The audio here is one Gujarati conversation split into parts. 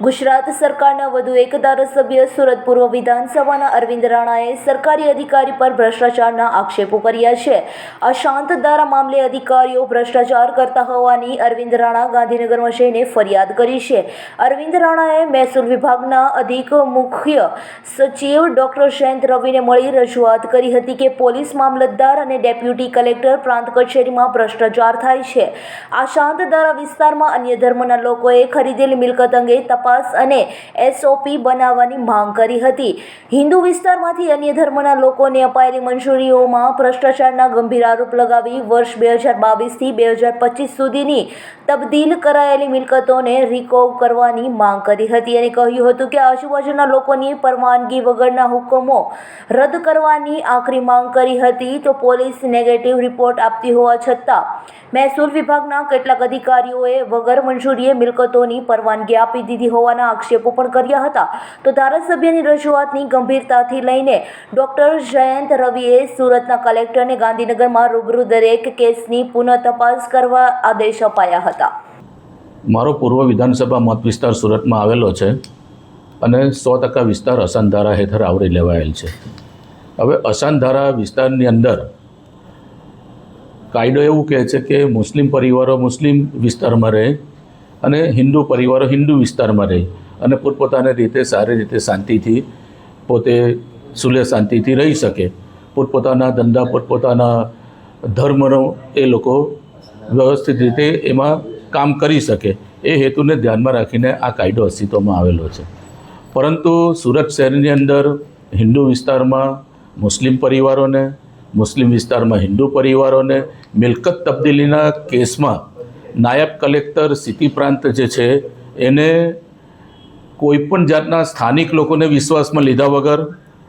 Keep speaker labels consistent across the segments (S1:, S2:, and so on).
S1: ગુજરાત સરકારના વધુ એક ધારાસભ્ય સુરત પૂર્વ વિધાનસભાના અરવિંદ રાણાએ સરકારી અધિકારી પર ભ્રષ્ટાચારના આક્ષેપો કર્યા છે. અશાંત ધારા મામલે અધિકારીઓ ભ્રષ્ટાચાર કરતા હોવાની અરવિંદ રાણા ગાંધીનગરમાં જઈને ફરિયાદ કરી છે. અરવિંદ રાણાએ મહેસૂલ વિભાગના અધિક મુખ્ય સચિવ ડોક્ટર જયંત રવિને મળી રજૂઆત કરી હતી કે પોલીસ મામલતદાર અને ડેપ્યુટી કલેક્ટર પ્રાંત કચેરીમાં ભ્રષ્ટાચાર થાય છે. આ ધારા વિસ્તારમાં અન્ય ધર્મના લોકોએ ખરીદેલી મિલકત અંગે તપાસ અને એસઓપી બનાવવાની માંગ કરી હતી. હિન્દુ વિસ્તારમાંથી અન્ય ધર્મના લોકોને અપાયેલી મંજૂરીઓમાં ભ્રષ્ટાચારના ગંભીર આરોપ લગાવી વર્ષ બે હજાર બાવીસથી બે હજાર પચીસ સુધીની તબદીલ કરાયેલી મિલકતોને રિકોવ કરવાની માંગ કરી હતી અને કહ્યું હતું કે આજુબાજુના લોકોની પરવાનગી વગરના હુકમો રદ કરવાની આખરી માંગ કરી હતી તો પોલીસ નેગેટિવ રિપોર્ટ આપતી હોવા છતાં મહેસૂલ વિભાગના કેટલાક અધિકારીઓએ વગર મંજૂરીએ મિલકતોની પરવાનગી આપી દીધી હોવાના આક્ષેપો પણ કર્યા હતા. તો ધારાસભ્યની રજૂઆતની ગંભીરતાથી લઈને ડોક્ટર જયંત રવિએ સુરતના કલેક્ટરને ગાંધીનગરમાં રૂબરૂ દરેક કેસની પુનઃ તપાસ કરવા આદેશ અપાયા હતા.
S2: મારો પૂર્વ વિધાનસભા મત વિસ્તાર સુરતમાં આવેલો છે અને સો ટકા વિસ્તાર અસાનધારા હેઠળ આવરી લેવાયેલ છે. હવે અસાનધારા વિસ્તારની અંદર કાયદો એવું કહે છે કે મુસ્લિમ પરિવારો મુસ્લિમ વિસ્તારમાં રહે અને હિન્દુ પરિવારો હિન્દુ વિસ્તારમાં રહે અને પોતપોતાની રીતે સારી રીતે શાંતિથી પોતે સુલે શાંતિથી રહી શકે. પોતપોતાના ધંધા, પોતપોતાના ધર્મનો એ લોકો વ્યવસ્થિત રીતે એમાં કામ કરી શકે. એ હેતુને ધ્યાનમાં રાખીને આ કાયદો અસ્તિત્વમાં આવેલો છે. પરંતુ સુરત શહેરની અંદર હિન્દુ વિસ્તારમાં મુસ્લિમ પરિવારોને, મુસ્લિમ વિસ્તારમાં હિન્દુ પરિવારોને મિલકત તબદીલીના કેસમાં નાયબ કલેક્ટર સિટી પ્રાંત જે છે, એને કોઈપણ જાતના સ્થાનિક લોકોને વિશ્વાસમાં લીધા વગર,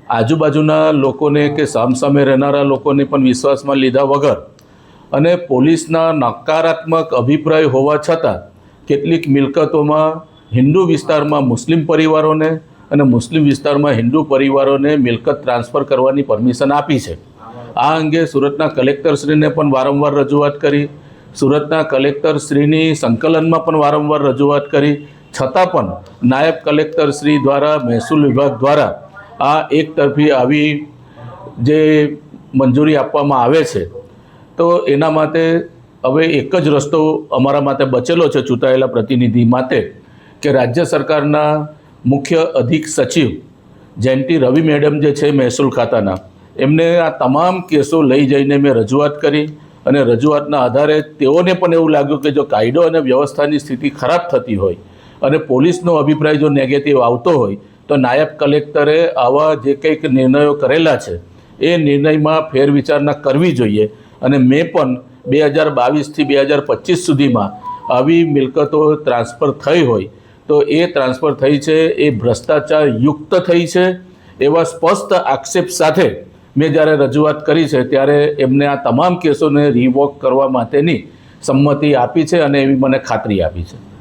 S2: આજુબાજુના લોકોને કે સામસામે રહેનારા લોકોને પણ વિશ્વાસમાં લીધા વગર અને પોલીસના નકારાત્મક અભિપ્રાય હોવા છતાં કેટલીક મિલકતોમાં હિન્દુ વિસ્તારમાં મુસ્લિમ પરિવારોને અને મુસ્લિમ વિસ્તારમાં હિન્દુ પરિવારોને મિલકત ટ્રાન્સફર કરવાની પરમિશન આપી છે. આ અંગે સુરતના કલેક્ટરશ્રીને પણ વારંવાર રજૂઆત કરી સુરતના કલેક્ટર શ્રીની સંકલનમાં પણ વારંવાર રજૂઆત કરી. છતાં પણ નાયબ કલેક્ટરશ્રી દ્વારા, મહેસૂલ વિભાગ દ્વારા આ એકતરફી આવી જે મંજૂરી આપવામાં આવે છે, તો એના માટે હવે એક જ રસ્તો અમારા માટે બચેલો છે ચૂંટાયેલા પ્રતિનિધિ માટે, કે રાજ્ય સરકારના મુખ્ય અધિક સચિવ જયંતિ રવિ મેડમ જે છે મહેસૂલ ખાતાના, એમને આ તમામ કેસો લઈ જઈને મેં રજૂઆત કરી. અને રજૂઆતના આધારે તેઓને પણ એવું લાગ્યું કે જો કાયદો અને વ્યવસ્થાની સ્થિતિ ખરાબ થતી હોય અને પોલીસનો અભિપ્રાય જો નેગેટિવ આવતો હોય, તો નાયબ કલેક્ટરે આવા જે કંઈક નિર્ણયો કરેલા છે, એ નિર્ણયમાં ફેરવિચારણા કરવી જોઈએ. અને મેં પણ બે હજાર બાવીસથી બે હજાર પચીસ સુધીમાં આવી મિલકતો ટ્રાન્સફર થઈ હોય, તો એ ટ્રાન્સફર થઈ છે, એ ભ્રષ્ટાચાર યુક્ત થઈ છે, એવા સ્પષ્ટ આક્ષેપ સાથે મેં જ્યારે રજૂઆત કરી છે, ત્યારે એમને આ તમામ કેસોને રિવોક કરવા માટેની સંમતિ આપી છે અને એવી મને ખાતરી આપી છે.